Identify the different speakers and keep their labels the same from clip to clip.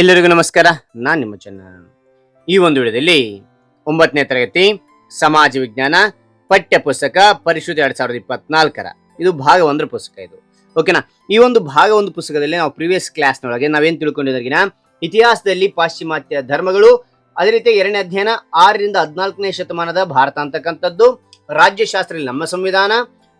Speaker 1: ಎಲ್ಲರಿಗೂ ನಮಸ್ಕಾರ. ನಾನು ನಿಮ್ಮ ಚನ್ನ ಈ ಒಂದು ವಿಡಿಯೋದಲ್ಲಿ ಒಂಬತ್ತನೇ ತರಗತಿ ಸಮಾಜ ವಿಜ್ಞಾನ ಪಠ್ಯ ಪುಸ್ತಕ ಪರಿಶುದ್ಧ ಎರಡ್ ಸಾವಿರದ ಇಪ್ಪತ್ನಾಲ್ಕರ. ಇದು ಭಾಗ ಒಂದರ ಪುಸ್ತಕ ಇದು. ಓಕೆನಾ ಈ ಒಂದು ಭಾಗ ಒಂದು ಪುಸ್ತಕದಲ್ಲಿ ನಾವು ಪ್ರಿವಿಯಸ್ ಕ್ಲಾಸ್ನೊಳಗೆ ನಾವೇನ್ ತಿಳ್ಕೊಂಡಿದ್ದಾಗಿನ ಇತಿಹಾಸದಲ್ಲಿ ಪಾಶ್ಚಿಮಾತ್ಯ ಧರ್ಮಗಳು, ಅದೇ ರೀತಿ ಎರಡನೇ ಅಧ್ಯಯನ ಆರರಿಂದ ಹದಿನಾಲ್ಕನೇ ಶತಮಾನದ ಭಾರತ ಅಂತಕ್ಕಂಥದ್ದು, ರಾಜ್ಯಶಾಸ್ತ್ರದಲ್ಲಿ ನಮ್ಮ ಸಂವಿಧಾನ,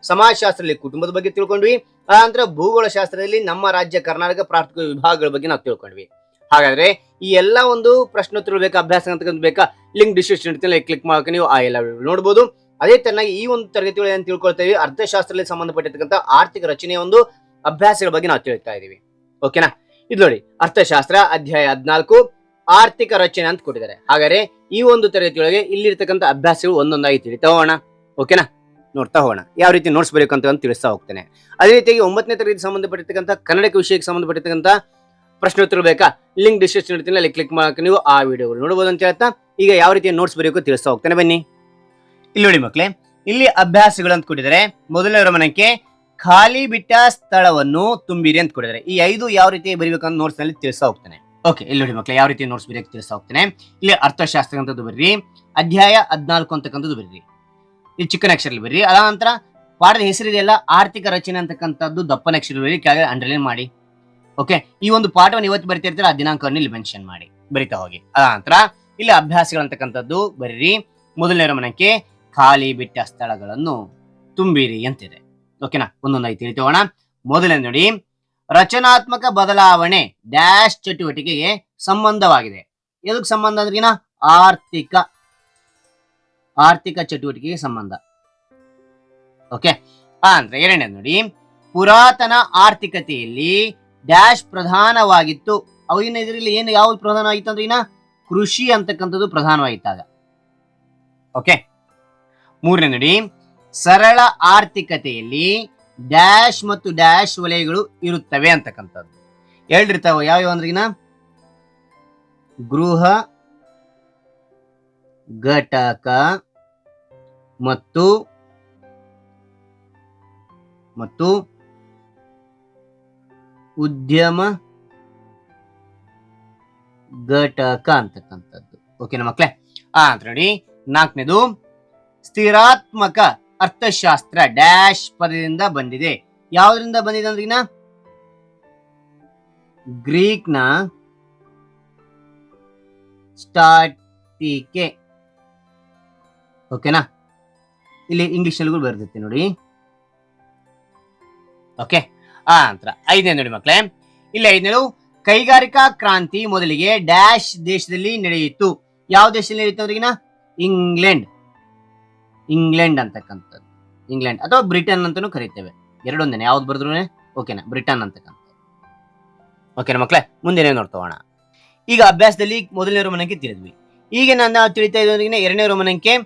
Speaker 1: ಸಮಾಜಶಾಸ್ತ್ರದಲ್ಲಿ ಕುಟುಂಬದ ಬಗ್ಗೆ ತಿಳ್ಕೊಂಡ್ವಿ ಆ ನಂತರ ಭೂಗೋಳ ಶಾಸ್ತ್ರದಲ್ಲಿ ನಮ್ಮ ರಾಜ್ಯ ಕರ್ನಾಟಕ ಪ್ರಾರ್ಥಿಕ ವಿಭಾಗಗಳ ಬಗ್ಗೆ ನಾವು ತಿಳ್ಕೊಂಡ್ವಿ. ಹಾಗಾದ್ರೆ ಈ ಎಲ್ಲ ಒಂದು ಪ್ರಶ್ನೋತ್ತರ ಬೇಕಾ, ಅಭ್ಯಾಸ ಅಂತಕ್ಕಂಥ ಬೇಕಾ ಲಿಂಕ್ ಡಿಸ್ಕ್ರಿಪ್ಷನ್ ಕ್ಲಿಕ್ ಮಾಡೋಕೆ ನೀವು ಆ ಎಲ್ಲ ನೋಡಬಹುದು ಅದೇ ತರನಾಗಿ ಈ ಒಂದು ತರಗತಿಗಳು ಏನು ತಿಳ್ಕೊಳ್ತೀವಿ, ಅರ್ಥಶಾಸ್ತ್ರದಲ್ಲಿ ಸಂಬಂಧಪಟ್ಟಿರ್ತಕ್ಕಂಥ ಆರ್ಥಿಕ ರಚನೆಯ ಒಂದು ಅಭ್ಯಾಸಗಳ ಬಗ್ಗೆ ನಾವು ತಿಳ್ತಾ ಇದೀವಿ. ಓಕೆನಾ ಇದು ನೋಡಿ, ಅರ್ಥಶಾಸ್ತ್ರ ಅಧ್ಯಾಯ ಹದಿನಾಲ್ಕು, ಆರ್ಥಿಕ ರಚನೆ ಅಂತ ಕೊಟ್ಟಿದ್ದಾರೆ. ಹಾಗಾದ್ರೆ ಈ ಒಂದು ತರಗತಿಯೊಳಗೆ ಇಲ್ಲಿರ್ತಕ್ಕಂಥ ಅಭ್ಯಾಸಗಳು ಒಂದೊಂದಾಗಿ ತಿಳಿತಾ ಹೋಗೋಣ. ಓಕೆನಾ ನೋಡ್ತಾ ಹೋಗೋಣ. ಯಾವ ರೀತಿ ನೋಟ್ಸ್ ಅಂತ ತಿಳಿಸ್ತಾ ಹೋಗ್ತೇನೆ. ಅದೇ ರೀತಿಯಾಗಿ ಒಂಬತ್ತನೇ ತರಗತಿ ಸಂಬಂಧಪಟ್ಟಿರ್ತಕ್ಕಂಥ ಕನ್ನಡಕ್ಕೆ ವಿಷಯಕ್ಕೆ ಸಂಬಂಧಪಟ್ಟಿರ್ತಕ್ಕಂಥ ಪ್ರಶ್ನೋತ್ತರ ಬೇಕಾ? ಲಿಂಕ್ ಡಿಸ್ಕ್ರಿಪ್ಷನ್ ಇರ್ತೀನಿ ಅಲ್ಲಿ ಕ್ಲಿಕ್ ಮಾಡಕ್ಕೆ ನೀವು ಆ ವಿಡಿಯೋಗಳು ನೋಡಬಹುದು ಅಂತ ಹೇಳ್ತಾ, ಈಗ ಯಾವ ರೀತಿಯ ನೋಟ್ಸ್ ಬರೆಯೋಕೆ ತಿಳಿಸ್ತಾ ಹೋಗ್ತಾನೆ, ಬನ್ನಿ. ಇಲ್ಲಿ ನೋಡಿ ಮಕ್ಕಳೇ ಇಲ್ಲಿ ಅಭ್ಯಾಸಗಳು ಅಂತ ಕೊಟ್ಟಿದ್ದಾರೆ. ಮೊದಲನೇ ಗಮನಕ್ಕೆ ಖಾಲಿ ಬಿಟ್ಟ ಸ್ಥಳವನ್ನು ತುಂಬಿರಿ ಅಂತ ಕೊಟ್ಟಿದ್ದಾರೆ. ಈ ಐದು ಯಾವ ರೀತಿ ಬರೀಬೇಕು ಅಂತ ನೋಟ್ಸ್ನಲ್ಲಿ ತಿಳಿಸ್ತಾ ಹೋಗ್ತಾನೆ. ಓಕೆ ಇಲ್ಲಿ ನೋಡಿ ಮಕ್ಳೇ, ಯಾವ ರೀತಿ ನೋಟ್ಸ್ ಬರೆಯೋಕೆ ತಿಳಿಸ್ತಾ ಹೋಗ್ತಾನೆ. ಇಲ್ಲಿ ಅರ್ಥಶಾಸ್ತ್ರ ಅಂತದ್ದು ಬರ್ರಿ, ಅಧ್ಯಾಯ ಹದಿನಾಲ್ಕು ಅಂತಕ್ಕಂಥದ್ದು ಬರ್ರಿ. ಇಲ್ಲಿ ಚಿಕ್ಕನ ಅಕ್ಷರಲ್ಲಿ ಬರ್ರಿ. ಅದ ನಂತರ ಪಾಠದ ಹೆಸರಿದೆಯಲ್ಲ, ಆರ್ಥಿಕ ರಚನೆ ಅಂತಕ್ಕಂಥದ್ದು ದಪ್ಪನ ಬರ್ರಿ ಕೆಳಗೆ ಅಂಡರ್ಲೈನ್ ಮಾಡಿ. ಓಕೆ ಈ ಒಂದು ಪಾಠವನ್ನು ಇವತ್ತು ಬರಿತಿರ್ತೀರ, ಆ ದಿನಾಂಕವನ್ನು ಇಲ್ಲಿ ಮೆನ್ಷನ್ ಮಾಡಿ. ಬರಿತಾ ಹೋಗಿ. ಅದ ನಂತರ, ಇಲ್ಲಿ ಅಭ್ಯಾಸಗಳಂತಕ್ಕಂಥದ್ದು ಬರೀರಿ. ಮೊದಲನೇ ರಮಣಕ್ಕೆ ಖಾಲಿ ಬಿಟ್ಟ ಸ್ಥಳಗಳನ್ನು ತುಂಬಿರಿ ಅಂತಿದೆ. ಓಕೆನಾ ಒಂದೊಂದಾಗಿ ತಿಳಿತೋಣ ಮೊದಲನೇ ನೋಡಿ, ರಚನಾತ್ಮಕ ಬದಲಾವಣೆ ಡ್ಯಾಶ್ ಚಟುವಟಿಕೆಗೆ ಸಂಬಂಧವಾಗಿದೆ. ಎದಕ್ಕೆ ಸಂಬಂಧ ಅಂದ್ರಿನ ಆರ್ಥಿಕ ಆರ್ಥಿಕ ಚಟುವಟಿಕೆಗೆ ಸಂಬಂಧ. ಓಕೆ ಅಂದ್ರೆ ಎರಡನೇ ನೋಡಿ, ಪುರಾತನ ಆರ್ಥಿಕತೆಯಲ್ಲಿ ಡ್ಯಾಶ್ ಪ್ರಧಾನವಾಗಿತ್ತು. ಅವಾಗಿನ ಇದರಲ್ಲಿ ಏನು ಯಾವ್ದು ಪ್ರಧಾನವಾಗಿತ್ತು ಅಂದ್ರೆ ಇನ್ನ ಕೃಷಿ ಅಂತಕ್ಕಂಥದ್ದು ಪ್ರಧಾನವಾಗಿತ್ತಾಗ. ಓಕೆ ಮೂರನೇ ನೋಡಿ, ಸರಳ ಆರ್ಥಿಕತೆಯಲ್ಲಿ ಡ್ಯಾಶ್ ಮತ್ತು ಡ್ಯಾಶ್ ವಲಯಗಳು ಇರುತ್ತವೆ ಅಂತಕ್ಕಂಥದ್ದು. ಯಾವ ಯಾವ್ಯಾವ ಅಂದ್ರೆ ಗೃಹ, ಘಟಕ ಮತ್ತು ಮತ್ತು ಉದ್ಯಮ ಘಟಕ ಅಂತಕ್ಕಂಥದ್ದು. ಓಕೆನಾ ಮಕ್ಳೇ? ಆ, ಅಂತ ನೋಡಿ. ನಾಲ್ಕನೇದು, ಸ್ಥಿರಾತ್ಮಕ ಅರ್ಥಶಾಸ್ತ್ರ ಡ್ಯಾಶ್ ಪದದಿಂದ ಬಂದಿದೆ. ಯಾವ್ದ್ರಿಂದ ಬಂದಿದೆ ಅಂದ್ರಿನ ನ ಸ್ಟಾಟಿಕೆ. ಓಕೆನಾ ಇಲ್ಲಿ ಇಂಗ್ಲಿಷ್ ನಲ್ಲಿಗೂ ಬರ್ದಿತ್ತೆ ನೋಡಿ. ಓಕೆ ಆ ನಂತರ ಐದನೇ ನೋಡಿ ಮಕ್ಕಳೇ ಇಲ್ಲಿ ಐದನೇ ಕೈಗಾರಿಕಾ ಕ್ರಾಂತಿ ಮೊದಲಿಗೆ ಡ್ಯಾಶ್ ದೇಶದಲ್ಲಿ ನಡೆಯಿತು. ಯಾವ ದೇಶದಲ್ಲಿ ನಡೆಯಿತು ಅವ್ರಿಗಿನ ಇಂಗ್ಲೆಂಡ್. ಇಂಗ್ಲೆಂಡ್ ಅಂತಕ್ಕಂಥದ್ದು. ಇಂಗ್ಲೆಂಡ್ ಅಥವಾ ಬ್ರಿಟನ್ ಅಂತಾನೂ ಕರಿತೇವೆ. ಎರಡೊಂದೇನೆ ಯಾವ್ದು ಬರೆದ್ರು? ಓಕೆನಾ ಬ್ರಿಟನ್ ಅಂತಕ್ಕಂಥದ್ದು. ಓಕೆನಾ ಮಕ್ಕಳೇ ಮುಂದೆ ನೋಡ್ತೋಣ ಈಗ ಅಭ್ಯಾಸದಲ್ಲಿ ಮೊದಲನೇ ರೋಮನಂಕೆ ತಿಳಿದ್ವಿ. ಈಗ ನಾನು ತಿಳಿತಾ ಇರೋದ್ರಿಂದ ಎರಡನೇ ರೋಮನಂಕೆ.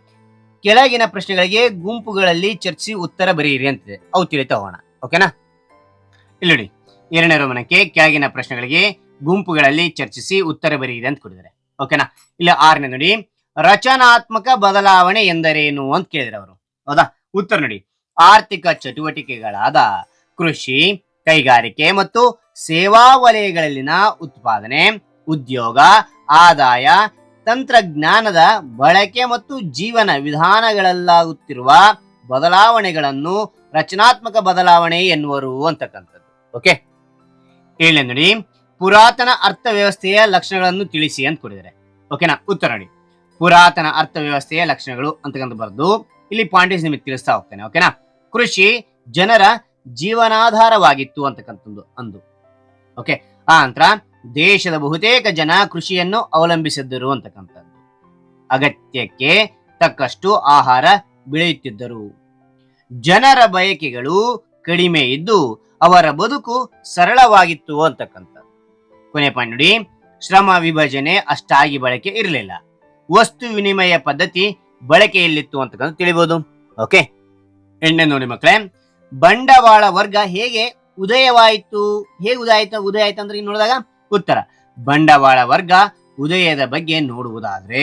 Speaker 1: ಕೆಳಗಿನ ಪ್ರಶ್ನೆಗಳಿಗೆ ಗುಂಪುಗಳಲ್ಲಿ ಚರ್ಚಿಸಿ ಉತ್ತರ ಬರೆಯಿರಿ ಅಂತಿದೆ. ಅವು ತಿಳಿತಾ ಹೋಗೋಣ. ಓಕೆನಾ ಇಲ್ಲಿ ನೋಡಿ. ಎರಡನೇ ರೋಮನಕ್ಕೆ ಕೆಳಗಿನ ಪ್ರಶ್ನೆಗಳಿಗೆ ಗುಂಪುಗಳಲ್ಲಿ ಚರ್ಚಿಸಿ ಉತ್ತರ ಬರೆಯಿದೆ ಅಂತ ಕೊಟ್ಟಿದ್ದಾರೆ. ಓಕೆನಾ ಇಲ್ಲ, ಆರನೇ ನೋಡಿ. ರಚನಾತ್ಮಕ ಬದಲಾವಣೆ ಎಂದರೇನು ಅಂತ ಕೇಳಿದ್ರೆ ಅವರು. ಹೌದಾ? ಉತ್ತರ ನೋಡಿ. ಆರ್ಥಿಕ ಚಟುವಟಿಕೆಗಳಾದ ಕೃಷಿ, ಕೈಗಾರಿಕೆ ಮತ್ತು ಸೇವಾ ವಲಯಗಳಲ್ಲಿನ ಉತ್ಪಾದನೆ, ಉದ್ಯೋಗ, ಆದಾಯ, ತಂತ್ರಜ್ಞಾನದ ಬಳಕೆ ಮತ್ತು ಜೀವನ ವಿಧಾನಗಳಲ್ಲಾಗುತ್ತಿರುವ ಬದಲಾವಣೆಗಳನ್ನು ರಚನಾತ್ಮಕ ಬದಲಾವಣೆ ಎನ್ನುವರು ಅಂತಕ್ಕಂಥದ್ದು. ಓಕೆ ಏಳನೇ ನೋಡಿ. ಪುರಾತನ ಅರ್ಥವ್ಯವಸ್ಥೆಯ ಲಕ್ಷಣಗಳನ್ನು ತಿಳಿಸಿ ಅಂತ ಕೊಡಿದರೆ ಓಕೆನಾ ಉತ್ತರ ನೋಡಿ. ಪುರಾತನ ಅರ್ಥವ್ಯವಸ್ಥೆಯ ಲಕ್ಷಣಗಳು ಅಂತಕ್ಕಂಥ ಬರೆದು ಇಲ್ಲಿ ಪಾಯಿಂಟೇಜ್ ನಿಮಗೆ ತಿಳಿಸ್ತಾ ಹೋಗ್ತೇನೆ. ಓಕೆನಾ ಕೃಷಿ ಜನರ ಜೀವನಾಧಾರವಾಗಿತ್ತು ಅಂತಕ್ಕಂಥದ್ದು ಅಂದು. ಓಕೆ ಆ ನಂತರ ದೇಶದ ಬಹುತೇಕ ಜನ ಕೃಷಿಯನ್ನು ಅವಲಂಬಿಸಿದ್ದರು ಅಂತಕ್ಕಂಥದ್ದು ಅಗತ್ಯಕ್ಕೆ ತಕ್ಕಷ್ಟು ಆಹಾರ ಬೆಳೆಯುತ್ತಿದ್ದರು. ಜನರ ಬಯಕೆಗಳು ಕಡಿಮೆ ಇದ್ದು ಅವರ ಬದುಕು ಸರಳವಾಗಿತ್ತು ಅಂತಕ್ಕಂಥದ್ದು. ಕೊನೆ ಪಾಯಿಂಟ್ ಶ್ರಮ ವಿಭಜನೆ ಅಷ್ಟಾಗಿ ಬಳಕೆ ಇರಲಿಲ್ಲ. ವಸ್ತು ವಿನಿಮಯ ಪದ್ಧತಿ ಬಳಕೆಯಲ್ಲಿತ್ತು ಅಂತಕ್ಕಂಥ ತಿಳಿಬಹುದು ಓಕೆ ಎಣ್ಣೆ ನೋಡಿ ಮಕ್ಕಳೇ, ಬಂಡವಾಳ ವರ್ಗ ಹೇಗೆ ಉದಯವಾಯಿತು? ಹೇಗೆ ಉದಯ ಆಯ್ತು ಉದಯ ಆಯ್ತು ಅಂದ್ರೆ ನೋಡಿದಾಗ ಉತ್ತರ. ಬಂಡವಾಳ ವರ್ಗ ಉದಯದ ಬಗ್ಗೆ ನೋಡುವುದಾದ್ರೆ,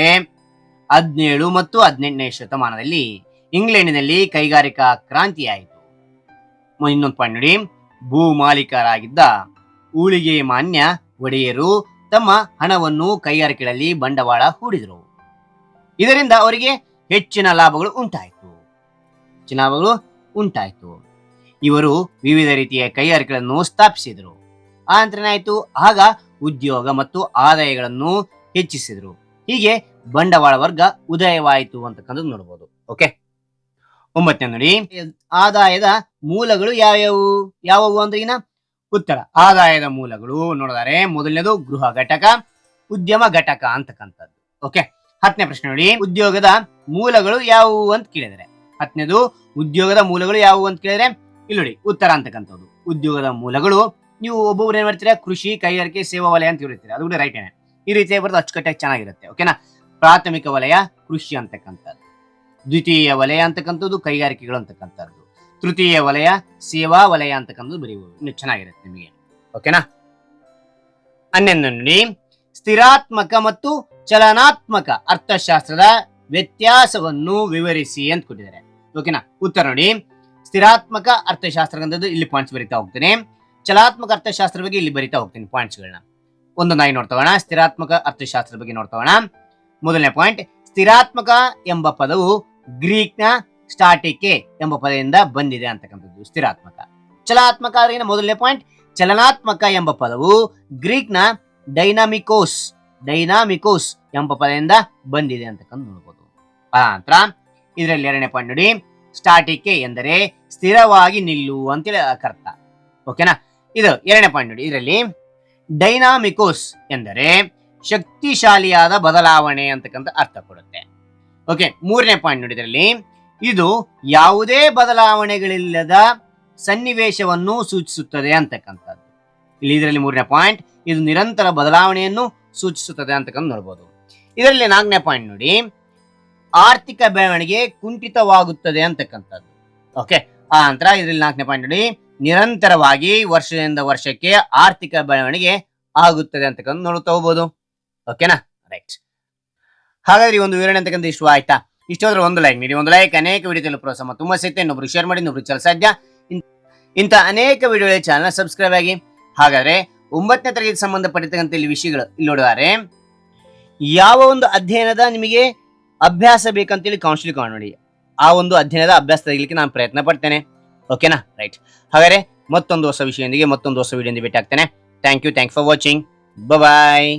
Speaker 1: ಹದಿನೇಳು ಮತ್ತು ಹದಿನೆಂಟನೇ ಶತಮಾನದಲ್ಲಿ ಇಂಗ್ಲೆಂಡಿನಲ್ಲಿ ಕೈಗಾರಿಕಾ ಕ್ರಾಂತಿ ಆಯಿತು ಇನ್ನೊಂದು ಪಾಯಿಂಟ್ ನೋಡಿ. ಭೂ ಮಾಲೀಕರಾಗಿದ್ದ ಊಳಿಗೆ ಮಾನ್ಯ ಒಡೆಯರು ತಮ್ಮ ಹಣವನ್ನು ಕೈಗಾರಿಕೆಗಳಲ್ಲಿ ಬಂಡವಾಳ ಹೂಡಿದರು. ಇದರಿಂದ ಅವರಿಗೆ ಹೆಚ್ಚಿನ ಲಾಭಗಳು ಉಂಟಾಯಿತು. ಹೆಚ್ಚಿನ ಲಾಭಗಳು ಉಂಟಾಯಿತು. ಇವರು ವಿವಿಧ ರೀತಿಯ ಕೈಗಾರಿಕೆಗಳನ್ನು ಸ್ಥಾಪಿಸಿದರು. ಆ ನಂತರ ಏನಾಯಿತು ಆಗ ಉದ್ಯೋಗ ಮತ್ತು ಆದಾಯಗಳನ್ನು ಹೆಚ್ಚಿಸಿದರು. ಹೀಗೆ ಬಂಡವಾಳ ವರ್ಗ ಉದಯವಾಯಿತು ಅಂತಕ್ಕಂಥದ್ದು ನೋಡಬಹುದು ಓಕೆ ಒಂಬತ್ತನೇ ನೋಡಿ. ಆದಾಯದ ಮೂಲಗಳು ಯಾವ್ಯಾವು? ಯಾವುವು ಅಂದ್ರೆ ಈಗ ಉತ್ತರ. ಆದಾಯದ ಮೂಲಗಳು ನೋಡಿದರೆ. ಮೊದಲನೇದು ಗೃಹ ಘಟಕ, ಉದ್ಯಮ ಘಟಕ ಅಂತಕ್ಕಂಥದ್ದು. ಓಕೆ? ಹತ್ತನೇ ಪ್ರಶ್ನೆ ನೋಡಿ. ಉದ್ಯೋಗದ ಮೂಲಗಳು ಯಾವುವು ಅಂತ ಕೇಳಿದರೆ. ಹತ್ತನೇದು, ಉದ್ಯೋಗದ ಮೂಲಗಳು ಯಾವುವು ಅಂತ ಕೇಳಿದ್ರೆ, ಇಲ್ಲಿ ನೋಡಿ, ಉತ್ತರ ಅಂತಕ್ಕಂಥದ್ದು. ಉದ್ಯೋಗದ ಮೂಲಗಳು, ನೀವು ಒಬ್ಬೊಬ್ರು ಏನ್ ಮಾಡ್ತೀರಾ? ಕೃಷಿ, ಕೈಗಾರಿಕೆ, ಸೇವಾ ವಲಯ ಅಂತ ಹೇಳಿರ್ತೀರಾ ಅದು ಕೂಡ ರೈಟ್ ಏನೇ. ಈ ರೀತಿ ಬರೋದು ಅಚ್ಚುಕಟ್ಟಾಗಿ ಚೆನ್ನಾಗಿರುತ್ತೆ. ಓಕೆನಾ? ಪ್ರಾಥಮಿಕ ವಲಯ, ಕೃಷಿ ಅಂತಕ್ಕಂಥದ್ದು. ದ್ವಿತೀಯ ವಲಯ ಅಂತಕ್ಕಂಥದ್ದು, ಕೈಗಾರಿಕೆಗಳು ಅಂತಕ್ಕಂಥದ್ದು. ತೃತೀಯ ವಲಯ, ಸೇವಾ ವಲಯ ಅಂತಕ್ಕಂಥದ್ದು ಬರೀಬಹುದು ಇನ್ನು ಚೆನ್ನಾಗಿರುತ್ತೆ ನಿಮಗೆ. ಓಕೆನಾ? ಹನ್ನೊಂದು ನೋಡಿ. ಸ್ಥಿರಾತ್ಮಕ ಮತ್ತು ಚಲನಾತ್ಮಕ ಅರ್ಥಶಾಸ್ತ್ರದ ವ್ಯತ್ಯಾಸವನ್ನು ವಿವರಿಸಿ ಅಂತ ಕೊಟ್ಟಿದ್ದಾರೆ. ಓಕೆನಾ? ಉತ್ತರ ನೋಡಿ. ಸ್ಥಿರಾತ್ಮಕ ಅರ್ಥಶಾಸ್ತ್ರ ಅಂತದ್ದು ಇಲ್ಲಿ ಪಾಯಿಂಟ್ಸ್ ಬರಿತಾ ಹೋಗ್ತೇನೆ. ಚಲಾತ್ಮಕ ಅರ್ಥಶಾಸ್ತ್ರ ಬಗ್ಗೆ ಇಲ್ಲಿ ಬರಿತಾ ಹೋಗ್ತೀನಿ ಪಾಯಿಂಟ್ಸ್ಗಳನ್ನ ಒಂದೊಂದಾಗಿ ನೋಡ್ತಾವಣ ಸ್ಥಿರಾತ್ಮಕ ಅರ್ಥಶಾಸ್ತ್ರ ಬಗ್ಗೆ ನೋಡ್ತಾವಣ ಮೊದಲನೇ ಪಾಯಿಂಟ್ ಸ್ಥಿರಾತ್ಮಕ ಎಂಬ ಪದವು ಗ್ರೀಕ್ನ ಸ್ಟಾಟಿಕೆ ಎಂಬ ಪದದಿಂದ ಬಂದಿದೆ ಅಂತಕ್ಕಂಥದ್ದು ಸ್ಥಿರಾತ್ಮಕ. ಚಲನಾತ್ಮಕ ಅಂದ್ರೆ ಮೊದಲನೇ ಪಾಯಿಂಟ್ ಚಲನಾತ್ಮಕ ಎಂಬ ಪದವು ಗ್ರೀಕ್ನ ಡೈನಾಮಿಕೋಸ್ ಡೈನಾಮಿಕೋಸ್ ಎಂಬ ಪದದಿಂದ ಬಂದಿದೆ ಅಂತಕ್ಕಂಥ ನೋಡ್ಬೋದು. ಆ ನಂತರ ಇದರಲ್ಲಿ ಎರಡನೇ ಪಾಯಿಂಟ್ ನೋಡಿ. ಸ್ಟಾಟಿಕೆ ಎಂದರೆ ಸ್ಥಿರವಾಗಿ ನಿಲ್ಲು ಅಂತೇಳಿ ಅರ್ಥ ಓಕೆನಾ ಇದು ಎರಡನೇ ಪಾಯಿಂಟ್ ನೋಡಿ. ಇದರಲ್ಲಿ ಡೈನಾಮಿಕೋಸ್ ಎಂದರೆ ಶಕ್ತಿಶಾಲಿಯಾದ ಬದಲಾವಣೆ ಅಂತಕ್ಕಂಥ ಅರ್ಥ ಕೊಡುತ್ತೆ. ಓಕೆ ಮೂರನೇ ಪಾಯಿಂಟ್ ನೋಡಿ ಇದರಲ್ಲಿ ಇದು ಯಾವುದೇ ಬದಲಾವಣೆಗಳಿಲ್ಲದ ಸನ್ನಿವೇಶವನ್ನು ಸೂಚಿಸುತ್ತದೆ ಅಂತಕ್ಕಂಥದ್ದು. ಇಲ್ಲಿ ಇದರಲ್ಲಿ ಮೂರನೇ ಪಾಯಿಂಟ್ ಇದು ನಿರಂತರ ಬದಲಾವಣೆಯನ್ನು ಸೂಚಿಸುತ್ತದೆ ಅಂತಕ್ಕಂಥ ನೋಡ್ಬೋದು. ಇದರಲ್ಲಿ ನಾಲ್ಕನೇ ಪಾಯಿಂಟ್ ನೋಡಿ, ಆರ್ಥಿಕ ಬೆಳವಣಿಗೆ ಕುಂಠಿತವಾಗುತ್ತದೆ ಅಂತಕ್ಕಂಥದ್ದು. ಓಕೆ ಆ ನಂತರ ಇದರಲ್ಲಿ ನಾಲ್ಕನೇ ಪಾಯಿಂಟ್ ನೋಡಿ, ನಿರಂತರವಾಗಿ ವರ್ಷದಿಂದ ವರ್ಷಕ್ಕೆ ಆರ್ಥಿಕ ಬೆಳವಣಿಗೆ ಆಗುತ್ತದೆ ಅಂತಕ್ಕಂಥ ನೋಡ್ತಾ ಹೋಗ್ಬೋದು. ಓಕೆನಾ ಹಾಗಾದ್ರೆ ಈ ಒಂದು ವಿವರಣೆ ಅಂತಕ್ಕಂಥ ಇಷ್ಟ ಆಯ್ತಾ? ಇಷ್ಟಾದ್ರೆ ಒಂದು ಲೈಕ್ ನೀಡಿ, ಒಂದು ಲೈಕ್ ಅನೇಕ ವಿಡಿಯೋದಲ್ಲಿ ಪ್ರೋತ್ಸಾಹ ತುಂಬಾ ಸಿಗುತ್ತೆ ಇನ್ನೊಬ್ರು ಶೇರ್ ಮಾಡಿ ಇನ್ನೊಬ್ರು ಚಲ ಸಾಧ್ಯ? ಇಂಥ ಅನೇಕ ವಿಡಿಯೋಗಳ ಚಾನಲ್ ಸಬ್ಸ್ಕ್ರೈಬ್ ಆಗಿ. ಹಾಗಾದ್ರೆ ಒಂಬತ್ತನೇ ತರಗತಿ ಸಂಬಂಧಪಟ್ಟಿರ್ತಕ್ಕಂಥ ಇಲ್ಲಿ ವಿಷಯಗಳು ಇಲ್ಲಿ ನೋಡುವಾರೆ. ಯಾವ ಒಂದು ಅಧ್ಯಯನದ ನಿಮಗೆ ಅಭ್ಯಾಸ ಬೇಕಂತೇಳಿ ಕೌನ್ಸಿಲಿಂಗ್ ನೋಡಿ ಆ ಒಂದು ಅಧ್ಯಯನದ ಅಭ್ಯಾಸ ತೆಗಿಲಿಕ್ಕೆ ನಾನು ಪ್ರಯತ್ನ ಪಡ್ತೇನೆ. ಓಕೆನಾ ರೈಟ್ ಹಾಗಾದ್ರೆ ಮತ್ತೊಂದು ಹೊಸ ವಿಷಯದೊಂದಿಗೆ ಮತ್ತೊಂದು ಹೊಸ ವಿಡಿಯೋದಿಂದ ಭೇಟಿ ಆಗ್ತೇನೆ. Thank you thank for watching bye